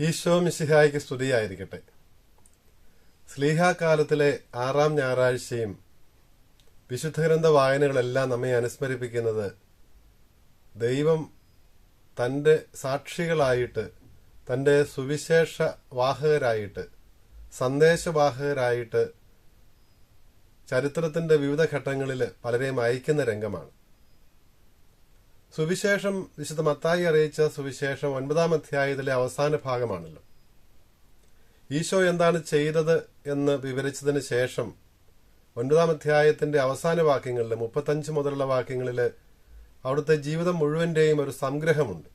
ഈശോ മിശിഹായ്ക്ക് സ്തുതിയായിരിക്കട്ടെ. സ്ലീഹാകാലത്തിലെ ആറാം ഞായറാഴ്ചയും വിശുദ്ധഗ്രന്ഥ വായനകളെല്ലാം നമ്മെ അനുസ്മരിപ്പിക്കുന്നത് ദൈവം തന്റെ സാക്ഷികളായിട്ട് തന്റെ സുവിശേഷ വാഹകരായിട്ട് സന്ദേശവാഹകരായിട്ട് ചരിത്രത്തിന്റെ വിവിധ ഘട്ടങ്ങളിൽ പലരെയും അയക്കുന്ന രംഗമാണ്. സുവിശേഷം വിശുദ്ധ മത്തായി അറിയിച്ച സുവിശേഷം ഒൻപതാം അധ്യായത്തിലെ അവസാന ഭാഗമാണല്ലോ. ഈശോ എന്താണ് ചെയ്തത് എന്ന് വിവരിച്ചതിന് ശേഷം ഒൻപതാം അധ്യായത്തിന്റെ അവസാന വാക്യങ്ങളിൽ മുപ്പത്തഞ്ച് മുതലുള്ള വാക്യങ്ങളിൽ അവിടുത്തെ ജീവിതം മുഴുവന്റെയും ഒരു സംഗ്രഹമുണ്ട്.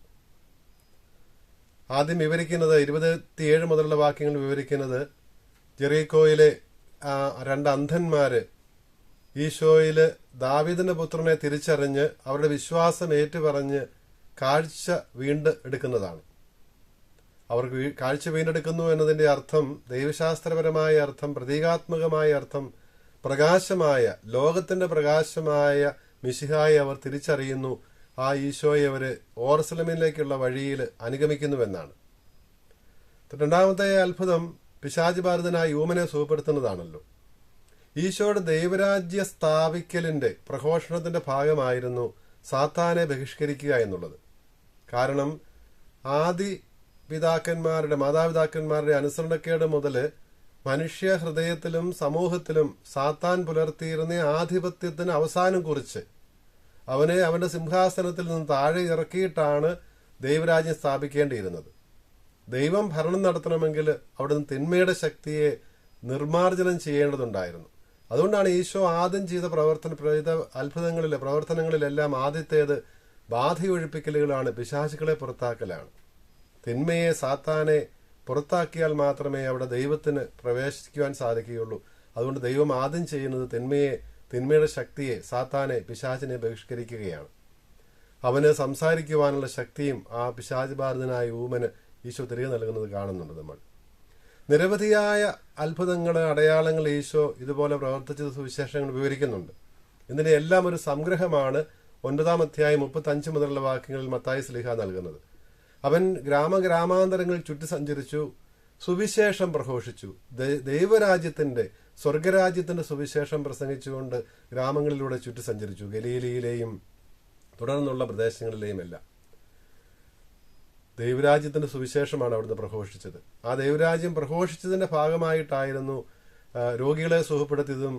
ആദ്യം വിവരിക്കുന്നത് ഇരുപത്തിയേഴ് മുതലുള്ള വാക്യങ്ങൾ വിവരിക്കുന്നത് ജെറീക്കോയിലെ രണ്ട് അന്ധന്മാര് ഈശോയിൽ ദാവീദിന്റെ പുത്രനെ തിരിച്ചറിഞ്ഞ് അവരുടെ വിശ്വാസം ഏറ്റുപറഞ്ഞ് കാഴ്ച വീണ്ട് എടുക്കുന്നതാണ്. അവർക്ക് കാഴ്ച വീണ്ടെടുക്കുന്നു എന്നതിന്റെ അർത്ഥം ദൈവശാസ്ത്രപരമായ അർത്ഥം പ്രതീകാത്മകമായ അർത്ഥം പ്രകാശമായ ലോകത്തിന്റെ പ്രകാശമായ മിശിഹായി അവർ തിരിച്ചറിയുന്നു. ആ ഈശോയെ അവർ ഓർസലമിലേക്കുള്ള വഴിയിൽ അനുഗമിക്കുന്നുവെന്നാണ്. രണ്ടാമത്തെ അത്ഭുതം പിശാചി ഭാരതനായ യൂമനെ സുഖപ്പെടുത്തുന്നതാണല്ലോ. ഈശോയുടെ ദൈവരാജ്യ സ്ഥാപിക്കലിന്റെ പ്രഘോഷണത്തിന്റെ ഭാഗമായിരുന്നു സാത്താനെ ബഹിഷ്കരിക്കുക എന്നുള്ളത്. കാരണം ആദി പിതാക്കന്മാരുടെ മാതാപിതാക്കന്മാരുടെ അനുസരണക്കേട് മുതൽ മനുഷ്യ ഹൃദയത്തിലും സമൂഹത്തിലും സാത്താൻ പുലർത്തിയിരുന്ന ആധിപത്യത്തിന് അവസാനം കുറിച്ച് അവനെ അവന്റെ സിംഹാസനത്തിൽ നിന്ന് താഴെ ഇറക്കിയിട്ടാണ് ദൈവരാജ്യം സ്ഥാപിക്കേണ്ടിയിരുന്നത്. ദൈവം ഭരണം നടത്തണമെങ്കിൽ അവിടുന്ന് തിന്മയുടെ ശക്തിയെ നിർമാർജനം ചെയ്യേണ്ടതുണ്ടായിരുന്നു. അതുകൊണ്ടാണ് ഈശോ ആദ്യം ചെയ്ത പ്രവർത്തന പ്രേത അത്ഭുതങ്ങളിലെ പ്രവർത്തനങ്ങളിലെല്ലാം ആദ്യത്തേത് ബാധയൊഴിപ്പിക്കലുകളാണ് പിശാചുക്കളെ പുറത്താക്കലാണ്. തിന്മയെ സാത്താനെ പുറത്താക്കിയാൽ മാത്രമേ അവിടെ ദൈവത്തിന് പ്രവേശിക്കുവാൻ സാധിക്കുകയുള്ളൂ. അതുകൊണ്ട് ദൈവം ആദ്യം ചെയ്യുന്നത് തിന്മയെ തിന്മയുടെ ശക്തിയെ സാത്താനെ പിശാചിനെ ബഹിഷ്കരിക്കുകയാണ്. അവന് സംസാരിക്കുവാനുള്ള ശക്തിയും ആ പിശാചിബാരതനായ ഊമന് ഈശോ തിരികെ നൽകുന്നത് കാണുന്നുണ്ട് നമ്മൾ. നിരവധിയായ അത്ഭുതങ്ങൾ അടയാളങ്ങൾ ഈശോ ഇതുപോലെ പ്രവർത്തിച്ച സുവിശേഷങ്ങൾ വിവരിക്കുന്നുണ്ട്. ഇതിന്റെ എല്ലാം ഒരു സംഗ്രഹമാണ് ഒൻപതാം അധ്യായം മുപ്പത്തി അഞ്ച് മുതലുള്ള വാക്യങ്ങളിൽ മത്തായി സ്ലിഹ നൽകുന്നത്. അവൻ ഗ്രാമഗ്രാമാന്തരങ്ങളിൽ ചുറ്റി സഞ്ചരിച്ചു സുവിശേഷം പ്രഘോഷിച്ചു. ദൈവരാജ്യത്തിന്റെ സ്വർഗരാജ്യത്തിന്റെ സുവിശേഷം പ്രസംഗിച്ചുകൊണ്ട് ഗ്രാമങ്ങളിലൂടെ ചുറ്റി സഞ്ചരിച്ചു. ഗലീലയിലെയും തുടർന്നുള്ള പ്രദേശങ്ങളിലെയും എല്ലാം ദൈവരാജ്യത്തിന്റെ സുവിശേഷമാണ് അവിടുന്ന് പ്രഘോഷിച്ചത്. ആ ദൈവരാജ്യം പ്രഘോഷിച്ചതിന്റെ ഭാഗമായിട്ടായിരുന്നു രോഗികളെ സുഖപ്പെടുത്തിയതും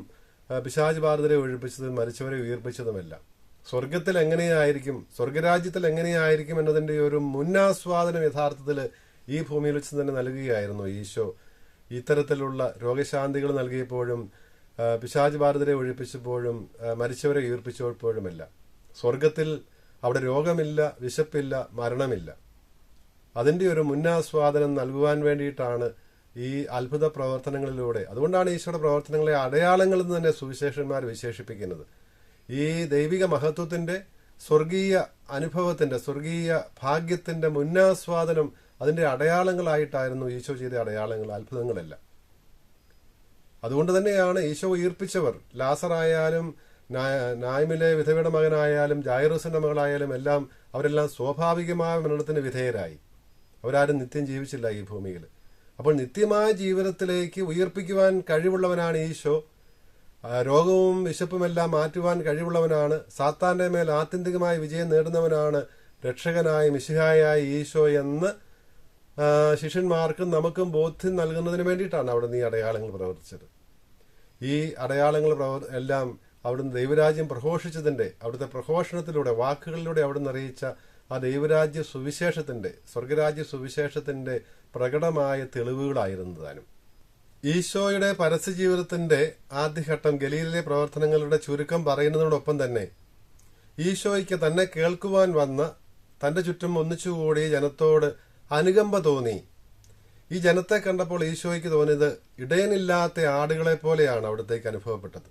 പിശാജ് ബാധിതരെ ഒഴിപ്പിച്ചതും മരിച്ചവരെ ഉയർപ്പിച്ചതുമെല്ലാം. സ്വർഗത്തിൽ എങ്ങനെയായിരിക്കും സ്വർഗരാജ്യത്തിൽ എങ്ങനെയായിരിക്കും എന്നതിന്റെ ഒരു മുന്നാസ്വാദനം യഥാർത്ഥത്തിൽ ഈ ഭൂമിയിൽ വെച്ച് തന്നെ നൽകുകയായിരുന്നു ഈശോ. ഇത്തരത്തിലുള്ള രോഗശാന്തികൾ നൽകിയപ്പോഴും പിശാജ് ബാധിതരെ ഒഴിപ്പിച്ചപ്പോഴും മരിച്ചവരെ ഉയർപ്പിച്ചപ്പോഴുമല്ല. സ്വർഗത്തിൽ അവിടെ രോഗമില്ല വിശപ്പില്ല മരണമില്ല. അതിന്റെ ഒരു മുന്നാസ്വാദനം നൽകുവാൻ വേണ്ടിയിട്ടാണ് ഈ അത്ഭുത പ്രവർത്തനങ്ങളിലൂടെ. അതുകൊണ്ടാണ് ഈശോയുടെ പ്രവർത്തനങ്ങളെ അടയാളങ്ങൾ എന്ന് തന്നെ സുവിശേഷന്മാർ വിശേഷിപ്പിക്കുന്നത്. ഈ ദൈവിക മഹത്വത്തിന്റെ സ്വർഗീയ അനുഭവത്തിന്റെ സ്വർഗീയ ഭാഗ്യത്തിന്റെ മുന്നാസ്വാദനം അതിന്റെ അടയാളങ്ങളായിട്ടായിരുന്നു ഈശോ ചെയ്ത അടയാളങ്ങൾ അത്ഭുതങ്ങളെല്ലാം. അതുകൊണ്ട് തന്നെയാണ് ഈശോ ഉയർപ്പിച്ചവർ. ലാസറായാലും നായ്മിലെ വിധവയുടെ മകനായാലും ജായറൂസിന്റെ മകളായാലും എല്ലാം അവരെല്ലാം സ്വാഭാവികമായ മരണത്തിന് വിധേയരായി. അവരാരും നിത്യം ജീവിച്ചില്ല ഈ ഭൂമിയിൽ. അപ്പോൾ നിത്യമായ ജീവിതത്തിലേക്ക് ഉയർപ്പിക്കുവാൻ കഴിവുള്ളവനാണ് ഈശോ. രോഗവും വിശപ്പുമെല്ലാം മാറ്റുവാൻ കഴിവുള്ളവനാണ്. സാത്താന്റെ മേൽ ആത്യന്തികമായ വിജയം നേടുന്നവനാണ് രക്ഷകനായ മിശിഹായായ ഈശോ എന്ന് ശിഷ്യന്മാർക്കും നമുക്കും ബോധ്യം നൽകുന്നതിന് വേണ്ടിയിട്ടാണ് അവിടെ നീ അടയാളങ്ങൾ പ്രവർത്തിച്ചത്. ഈ അടയാളങ്ങൾ എല്ലാം അവിടുന്ന് ദൈവരാജ്യം പ്രഘോഷിച്ചതിന്റെ അവിടുത്തെ പ്രഘോഷണത്തിലൂടെ വാക്കുകളിലൂടെ അവിടുന്ന് അറിയിച്ച ആ ദൈവരാജ്യ സുവിശേഷത്തിന്റെ സ്വർഗരാജ്യ സുവിശേഷത്തിന്റെ പ്രകടമായ തെളിവുകളായിരുന്നു താനും ഈശോയുടെ പരസ്യ ജീവിതത്തിന്റെ ആദ്യഘട്ടം ഗലീലിലെ പ്രവർത്തനങ്ങളുടെ ചുരുക്കം പറയുന്നതിനോടൊപ്പം തന്നെ ഈശോയ്ക്ക് തന്നെ കേൾക്കുവാൻ വന്ന തന്റെ ചുറ്റും ഒന്നിച്ചുകൂടിയ ജനത്തോട് അനുകമ്പ തോന്നി. ഈ ജനത്തെ കണ്ടപ്പോൾ ഈശോയ്ക്ക് തോന്നിയത് ഇടയനില്ലാത്ത ആടുകളെ പോലെയാണ് അവിടത്തേക്ക് അനുഭവപ്പെട്ടത്.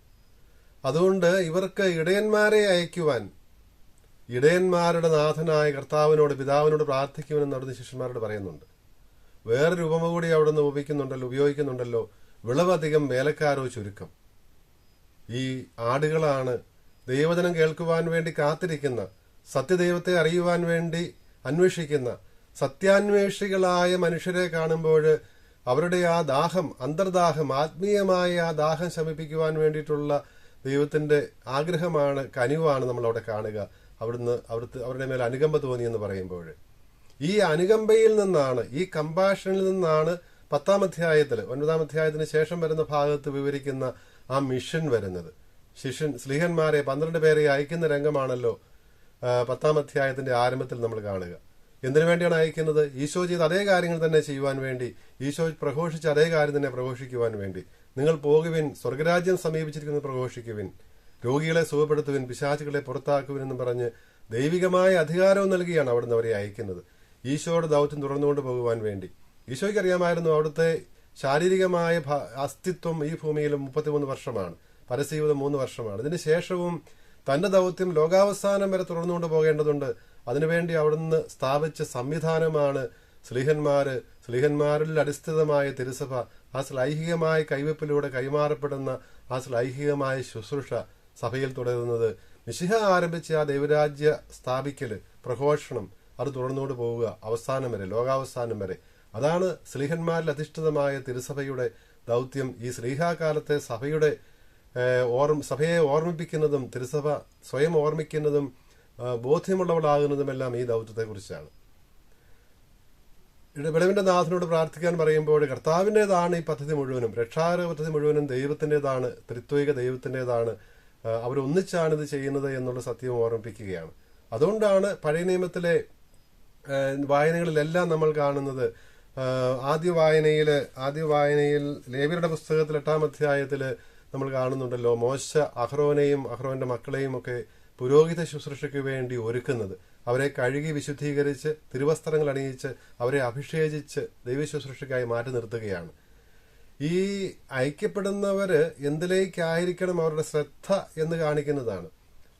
അതുകൊണ്ട് ഇവർക്ക് ഇടയന്മാരെ അയക്കുവാൻ ഇടയന്മാരുടെ നാഥനായ കർത്താവിനോട് പിതാവിനോട് പ്രാർത്ഥിക്കുമെന്ന് അവിടുന്ന് ശിഷ്യന്മാരോട് പറയുന്നുണ്ട്. വേറൊരു ഉപമ കൂടി അവിടുന്ന് ഉപയോഗിക്കുന്നുണ്ടല്ലോ ഉപയോഗിക്കുന്നുണ്ടല്ലോ. വിളവധികം വേലക്കാരോ ചുരുക്കം. ഈ ആടുകളാണ് ദൈവജനം കേൾക്കുവാൻ വേണ്ടി കാത്തിരിക്കുന്ന സത്യദൈവത്തെ അറിയുവാൻ വേണ്ടി അന്വേഷിക്കുന്ന സത്യാന്വേഷികളായ മനുഷ്യരെ കാണുമ്പോൾ അവരുടെ ആ ദാഹം അന്തർദാഹം ആത്മീയമായ ആ ദാഹം ശമിപ്പിക്കുവാൻ വേണ്ടിയിട്ടുള്ള ദൈവത്തിന്റെ ആഗ്രഹമാണ് കനിവാണ് നമ്മൾ അവിടെ കാണുക. അവിടുന്ന് അവിടുത്തെ അവരുടെ മേൽ അനുകമ്പ തോന്നി എന്ന് പറയുമ്പോൾ ഈ അനുകമ്പയിൽ നിന്നാണ് ഈ കമ്പാഷനിൽ നിന്നാണ് പത്താം അധ്യായത്തിൽ ഒൻപതാം അധ്യായത്തിന് ശേഷം വരുന്ന ഭാഗത്ത് വിവരിക്കുന്ന ആ മിഷൻ വരുന്നത്. ശിഷ്യൻ സ്ലീഹന്മാരെ പന്ത്രണ്ട് പേരെ അയക്കുന്ന രംഗമാണല്ലോ പത്താം അധ്യായത്തിന്റെ ആരംഭത്തിൽ നമ്മൾ കാണുക. എന്തിനു വേണ്ടിയാണ് അയക്കുന്നത്? ഈശോ ചെയ്ത അതേ കാര്യങ്ങൾ തന്നെ ചെയ്യുവാൻ വേണ്ടി ഈശോ പ്രഘോഷിച്ച അതേ കാര്യം തന്നെ പ്രഘോഷിക്കുവാൻ വേണ്ടി. നിങ്ങൾ പോകുവിൻ സ്വർഗരാജ്യം സമീപിച്ചിരിക്കുന്നത് പ്രഘോഷിക്കുവിൻ. രോഗികളെ സുഖപ്പെടുത്തുവിൻ പിശാചുകളെ പുറത്താക്കുവിൻ എന്നും പറഞ്ഞ് ദൈവികമായ അധികാരവും നൽകിയാണ് അവിടുന്ന് അവരെ അയക്കുന്നത്. ഈശോയുടെ ദൗത്യം തുടർന്നുകൊണ്ട് പോകുവാൻ വേണ്ടി. ഈശോയ്ക്ക് അറിയാമായിരുന്നു അവിടുത്തെ ശാരീരികമായ അസ്തിത്വം ഈ ഭൂമിയിൽ മുപ്പത്തിമൂന്ന് വർഷമാണ്. പരസ്യജീവിതം മൂന്ന് വർഷമാണ്. ഇതിന് ശേഷവും തന്റെ ദൗത്യം ലോകാവസാനം വരെ തുടർന്നുകൊണ്ട് പോകേണ്ടതുണ്ട്. അതിനുവേണ്ടി അവിടുന്ന് സ്ഥാപിച്ച സംവിധാനമാണ് സ്ലിഹന്മാര്. സ്ലിഹന്മാരിൽ അടിസ്ഥിതമായ തിരുസഭ ആ ശ്ലൈഹികമായ കൈവെപ്പിലൂടെ കൈമാറപ്പെടുന്ന ആ ശ്ലൈഹികമായ ശുശ്രൂഷ സഭയിൽ തുടരുന്നത്. മിശിഹ ആരംഭിച്ച ആ ദൈവരാജ്യ സ്ഥാപിക്കൽ പ്രഘോഷണം അത് തുടർന്നുകൊണ്ട് പോവുക അവസാനം വരെ ലോകാവസാനം വരെ. അതാണ് സ്ലീഹന്മാരിൽ അധിഷ്ഠിതമായ തിരുസഭയുടെ ദൗത്യം. ഈ ശ്രീഹാകാലത്തെ സഭയുടെ ഓർമ്മ സഭയെ ഓർമ്മിപ്പിക്കുന്നതും തിരുസഭ സ്വയം ഓർമ്മിക്കുന്നതും ബോധ്യമുള്ളവളാകുന്നതുമെല്ലാം ഈ ദൗത്യത്തെക്കുറിച്ചാണ്. ഇടപെടവിന്റെ നാഥനോട് പ്രാർത്ഥിക്കാൻ പറയുമ്പോൾ കർത്താവിന്റെതാണ് ഈ പദ്ധതി മുഴുവനും രക്ഷാകര പദ്ധതി മുഴുവനും ദൈവത്തിന്റെതാണ് ത്രിത്വിക ദൈവത്തിന്റെതാണ്. ഇത് ചെയ്യുന്നത് എന്നുള്ള സത്യം ഓർമ്മിപ്പിക്കുകയാണ്. അതുകൊണ്ടാണ് പഴയ നിയമത്തിലെ വായനകളിലെല്ലാം നമ്മൾ കാണുന്നത് ആദ്യ വായനയിൽ ആദ്യ വായനയിൽ ലേബിയുടെ പുസ്തകത്തിൽ എട്ടാം അധ്യായത്തിൽ നമ്മൾ കാണുന്നുണ്ടല്ലോ മോശ അഹ്റോനെയും അഹ്റോന്റെ മക്കളെയും ഒക്കെ പുരോഹിത ശുശ്രൂഷയ്ക്ക് വേണ്ടി ഒരുക്കുന്നത്. അവരെ കഴുകി വിശുദ്ധീകരിച്ച് തിരുവസ്ത്രങ്ങൾ അണിയിച്ച് അവരെ അഭിഷേചിച്ച് ദൈവശുശ്രൂഷയ്ക്കായി മാറ്റി നിർത്തുകയാണ്. ഈ ഐക്യപ്പെടുന്നവര് എന്തിലേക്കായിരിക്കണം അവരുടെ ശ്രദ്ധ എന്ന് കാണിക്കുന്നതാണ്.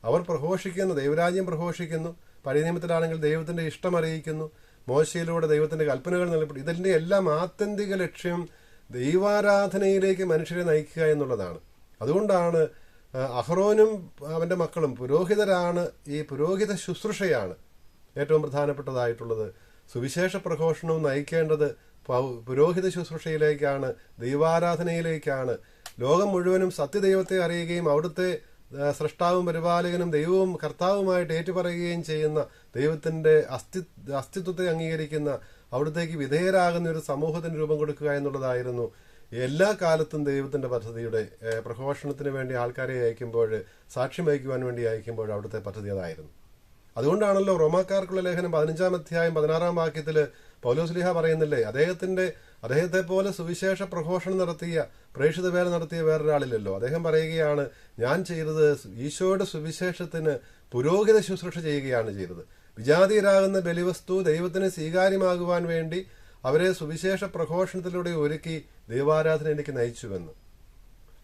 അവർ പ്രഘോഷിക്കുന്നു ദൈവരാജ്യം പ്രഘോഷിക്കുന്നു പഴയ നിയമത്തിലാണെങ്കിൽ ദൈവത്തിന്റെ ഇഷ്ടം അറിയിക്കുന്നു മോശയിലൂടെ ദൈവത്തിന്റെ കൽപ്പനകൾ നൽകപ്പെടും ഇതിന്റെ എല്ലാം ആത്യന്തിക ലക്ഷ്യം ദൈവാരാധനയിലേക്ക് മനുഷ്യരെ നയിക്കുക എന്നുള്ളതാണ്. അതുകൊണ്ടാണ് അഹ്റോനും അവന്റെ മക്കളും പുരോഹിതരാണ് ഈ പുരോഹിത ശുശ്രൂഷയാണ് ഏറ്റവും പ്രധാനപ്പെട്ടതായിട്ടുള്ളത്. സുവിശേഷ പ്രഘോഷണവും നയിക്കേണ്ടത് പുരോഹിത ശുശ്രൂഷയിലേക്കാണ് ദൈവാരാധനയിലേക്കാണ്. ലോകം മുഴുവനും സത്യദൈവത്തെ അറിയുകയും അവിടുത്തെ സൃഷ്ടാവും പരിപാലകനും ദൈവവും കർത്താവുമായിട്ട് ഏറ്റുപറയുകയും ചെയ്യുന്ന ദൈവത്തിന്റെ അസ്തി അസ്തിത്വത്തെ അംഗീകരിക്കുന്ന അവിടത്തേക്ക് വിധേയരാകുന്ന ഒരു സമൂഹത്തിന് രൂപം കൊടുക്കുക എന്നുള്ളതായിരുന്നു എല്ലാ കാലത്തും ദൈവത്തിന്റെ പദ്ധതിയുടെ പ്രഘോഷണത്തിന് വേണ്ടി ആൾക്കാരെ അയക്കുമ്പോൾ സാക്ഷ്യം വഹിക്കുവാൻ വേണ്ടി അയക്കുമ്പോൾ അവിടുത്തെ പദ്ധതി അതായിരുന്നു. അതുകൊണ്ടാണല്ലോ റോമാക്കാർക്കുള്ള ലേഖനം പതിനഞ്ചാം അധ്യായം പതിനാറാം വാക്യത്തിൽ പൗലോസ്ലിഹ പറയുന്നില്ലേ അദ്ദേഹത്തിന്റെ അദ്ദേഹത്തെ പോലെ സുവിശേഷ പ്രഘോഷണം നടത്തിയ പ്രേക്ഷിത വേല നടത്തിയ വേറൊരാളില്ലല്ലോ. അദ്ദേഹം പറയുകയാണ് ഞാൻ ചെയ്തത് ഈശോയുടെ സുവിശേഷത്തിന് പുരോഹിത ശുശ്രൂഷ ചെയ്യുകയാണ് ചെയ്തത്. വിജാതീയരാകുന്ന ബലിവസ്തു ദൈവത്തിന് സ്വീകാര്യമാകുവാൻ വേണ്ടി അവരെ സുവിശേഷ പ്രഘോഷണത്തിലൂടെ ഒരുക്കി ദൈവാരാധനയിലേക്ക് നയിച്ചുവെന്ന്.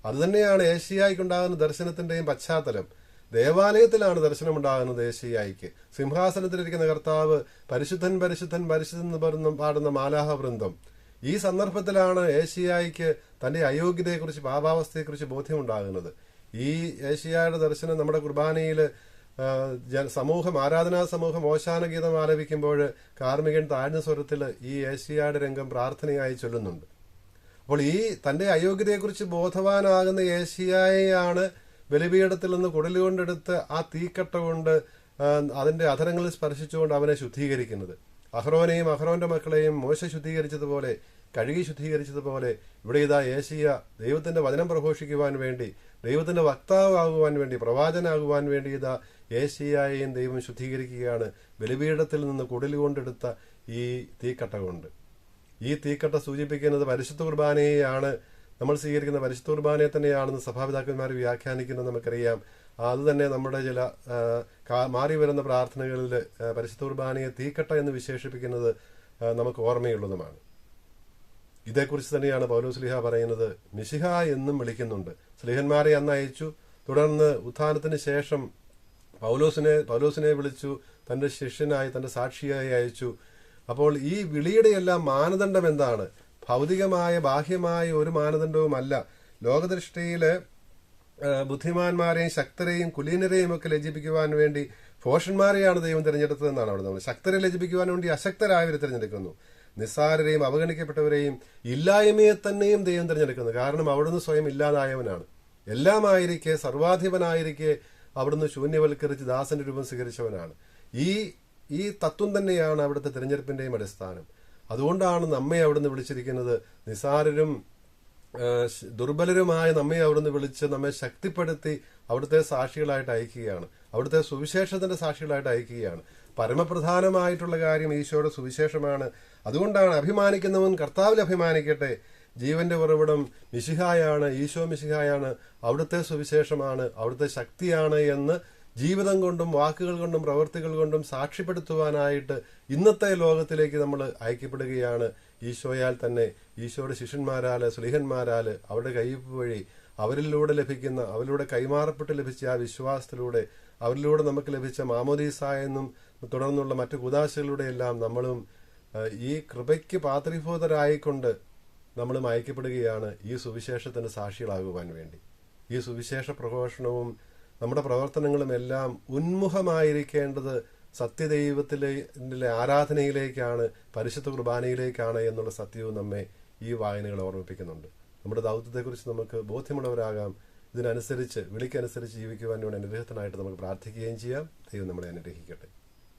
അതുതന്നെയാണ് ഏഷ്യായിക്കുണ്ടാകുന്ന ദർശനത്തിന്റെയും പശ്ചാത്തലം. ദേവാലയത്തിലാണ് ദർശനമുണ്ടാകുന്നത് ഏഷ്യായിക്ക് സിംഹാസനത്തിലിരിക്കുന്ന കർത്താവ് പരിശുദ്ധൻ പരിശുദ്ധൻ പരിശുദ്ധൻ എന്ന് പറഞ്ഞ പാടുന്ന മാലാഹ വൃന്ദം ഈ സന്ദർഭത്തിലാണ് ഏഷ്യായിക്ക് തന്റെ അയോഗ്യതയെക്കുറിച്ച് പാപാവസ്ഥയെക്കുറിച്ച് ബോധ്യമുണ്ടാകുന്നത്. ഈ ഏഷ്യായുടെ ദർശനം നമ്മുടെ കുർബാനയിൽ സമൂഹം ആരാധനാ സമൂഹം ഓശാന ഗീതം ആലപിക്കുമ്പോൾ കാർമികൻ താഴ്ന്ന സ്വരത്തിൽ ഈ ഏഷ്യായുടെ രംഗം പ്രാർത്ഥനയായി ചൊല്ലുന്നുണ്ട്. അപ്പോൾ ഈ തന്റെ അയോഗ്യതയെക്കുറിച്ച് ബോധവാനാകുന്ന ഏഷ്യായെയാണ് ബലിപീഠത്തിൽ നിന്ന് കുടലുകൊണ്ടെടുത്ത് ആ തീക്കട്ട കൊണ്ട് അതിന്റെ അധരങ്ങളിൽ സ്പർശിച്ചുകൊണ്ട് അവനെ ശുദ്ധീകരിക്കുന്നത്. അഹ്റോനെയും അഹ്റോന്റെ മക്കളെയും മോശ ശുദ്ധീകരിച്ചതുപോലെ കഴുകി ശുദ്ധീകരിച്ചതുപോലെ ഇവിടെ ഇതാ ഏഷ്യ ദൈവത്തിന്റെ വചനം പ്രഘോഷിക്കുവാൻ വേണ്ടി ദൈവത്തിന്റെ വക്താവാകുവാൻ വേണ്ടി പ്രവാചനാകുവാൻ വേണ്ടി ഇതാ ഏഷ്യായെയും ദൈവം ശുദ്ധീകരിക്കുകയാണ്. ബലിപീഠത്തിൽ നിന്ന് കുടലുകൊണ്ടെടുത്ത ഈ തീക്കട്ട കൊണ്ട്. ഈ തീക്കട്ട സൂചിപ്പിക്കുന്നത് പരിശുദ്ധ കുർബാനയെയാണ് നമ്മൾ സ്വീകരിക്കുന്ന പരിശുദ്ധ കുർബാനയെ തന്നെയാണെന്ന് സഭാപിതാക്കന്മാർ വ്യാഖ്യാനിക്കുന്നത് നമുക്കറിയാം. അത് തന്നെ നമ്മുടെ ചില മാറി വരുന്ന പ്രാർത്ഥനകളിൽ ആ, പരിശുദ്ധ കുർബാനയെ തീക്കട്ട എന്ന് വിശേഷിപ്പിക്കുന്നത് നമുക്ക് ഓർമ്മയുള്ളതുമാണ്. ഇതേക്കുറിച്ച് തന്നെയാണ് പൗലോസ്ലിഹ പറയുന്നത്. മിശിഹ എന്നും വിളിക്കുന്നുണ്ട്. സ്ലിഹന്മാരെ അന്ന് അയച്ചു തുടർന്ന് ഉത്ഥാനത്തിന് ശേഷം പൗലോസിനെ പൗലോസിനെ വിളിച്ചു. തന്റെ ശിഷ്യനായി തന്റെ സാക്ഷിയായി അയച്ചു. അപ്പോൾ ഈ വിളിയുടെ എല്ലാം മാനദണ്ഡം എന്താണ്? ഭൗതികമായ ബാഹ്യമായ ഒരു മാനദണ്ഡവുമല്ല. ലോകദൃഷ്ടിയിൽ ആ, ബുദ്ധിമാന്മാരെയും ശക്തരെയും കുലീനരെയും ഒക്കെ ലജിപ്പിക്കുവാൻ വേണ്ടി ഭോഷന്മാരെയാണ് ദൈവം തിരഞ്ഞെടുത്തതെന്നാണ് അവിടെ നമ്മൾ ശക്തരെ ലജിപ്പിക്കുവാൻ വേണ്ടി അശക്തരായവരെ തിരഞ്ഞെടുക്കുന്നു. നിസ്സാരരെയും അവഗണിക്കപ്പെട്ടവരെയും ഇല്ലായ്മയെ തന്നെയും ദൈവം തിരഞ്ഞെടുക്കുന്നു. കാരണം അവിടുന്ന് സ്വയം ഇല്ലാതായവനാണ്. എല്ലാമായിരിക്കെ സർവാധിപനായിരിക്കെ അവിടുന്ന് ശൂന്യവൽക്കരിച്ച് ദാസന്റെ രൂപം സ്വീകരിച്ചവനാണ്. ഈ ഈ തത്വം തന്നെയാണ് അവിടുത്തെ തിരഞ്ഞെടുപ്പിന്റെയും അടിസ്ഥാനം. അതുകൊണ്ടാണ് നമ്മെ അവിടുന്ന് വിളിച്ചിരിക്കുന്നത്. നിസാരരും ദുർബലരുമായ നമ്മെ അവിടുന്ന് വിളിച്ച് നമ്മെ ശക്തിപ്പെടുത്തി അവിടുത്തെ സാക്ഷികളായിട്ട് അയക്കുകയാണ്. അവിടുത്തെ സുവിശേഷത്തിന്റെ സാക്ഷികളായിട്ട് അയക്കുകയാണ്. പരമപ്രധാനമായിട്ടുള്ള കാര്യം ഈശോയുടെ സുവിശേഷമാണ്. അതുകൊണ്ടാണ് അഭിമാനിക്കുന്നവൻ കർത്താവിൽ അഭിമാനിക്കട്ടെ. ജീവന്റെ ഉറവിടം മിശിഹായാണ് ഈശോ മിശിഹായാണ്. അവിടുത്തെ സുവിശേഷമാണ് അവിടുത്തെ ശക്തിയാണ് എന്ന് ജീവിതം കൊണ്ടും വാക്കുകൾ കൊണ്ടും പ്രവൃത്തികൾ കൊണ്ടും സാക്ഷ്യപ്പെടുത്തുവാനായിട്ട് ഇന്നത്തെ ലോകത്തിലേക്ക് നമ്മൾ അയക്കപ്പെടുകയാണ്. ഈശോയാൽ തന്നെ ഈശോയുടെ ശിഷ്യന്മാരാൽ സ്ലിഹന്മാരാൽ അവരുടെ കയ്യൊപ്പ് വഴി അവരിലൂടെ ലഭിക്കുന്ന അവരിലൂടെ കൈമാറപ്പെട്ട് ലഭിച്ച ആ വിശ്വാസത്തിലൂടെ അവരിലൂടെ നമുക്ക് ലഭിച്ച മാമോദീസ എന്നും തുടർന്നുള്ള മറ്റു കുദാശകളിലൂടെ എല്ലാം നമ്മളും ഈ കൃപയ്ക്ക് പാത്രീഭൂതരായിക്കൊണ്ട് നമ്മൾ അയക്കപ്പെടുകയാണ് ഈ സുവിശേഷത്തിന് സാക്ഷികളാകുവാൻ വേണ്ടി. ഈ സുവിശേഷ പ്രഘോഷണവും നമ്മുടെ പ്രവർത്തനങ്ങളും എല്ലാം ഉന്മുഖമായിരിക്കേണ്ടത് സത്യദൈവത്തിലെ ആരാധനയിലേക്കാണ് പരിശുദ്ധ കുർബാനയിലേക്കാണ് എന്നുള്ള സത്യവും നമ്മെ ഈ വായനകൾ ഓർമ്മിപ്പിക്കുന്നുണ്ട്. നമ്മുടെ ദൗത്യത്തെക്കുറിച്ച് നമുക്ക് ബോധ്യമുള്ളവരാകാം. ഇതിനനുസരിച്ച് വിളിക്കനുസരിച്ച് ജീവിക്കുവാൻ അനുഗ്രഹത്തിനായിട്ട് നമുക്ക് പ്രാർത്ഥിക്കുകയും ചെയ്യാം. ദൈവം നമ്മളെ അനുഗ്രഹിക്കട്ടെ.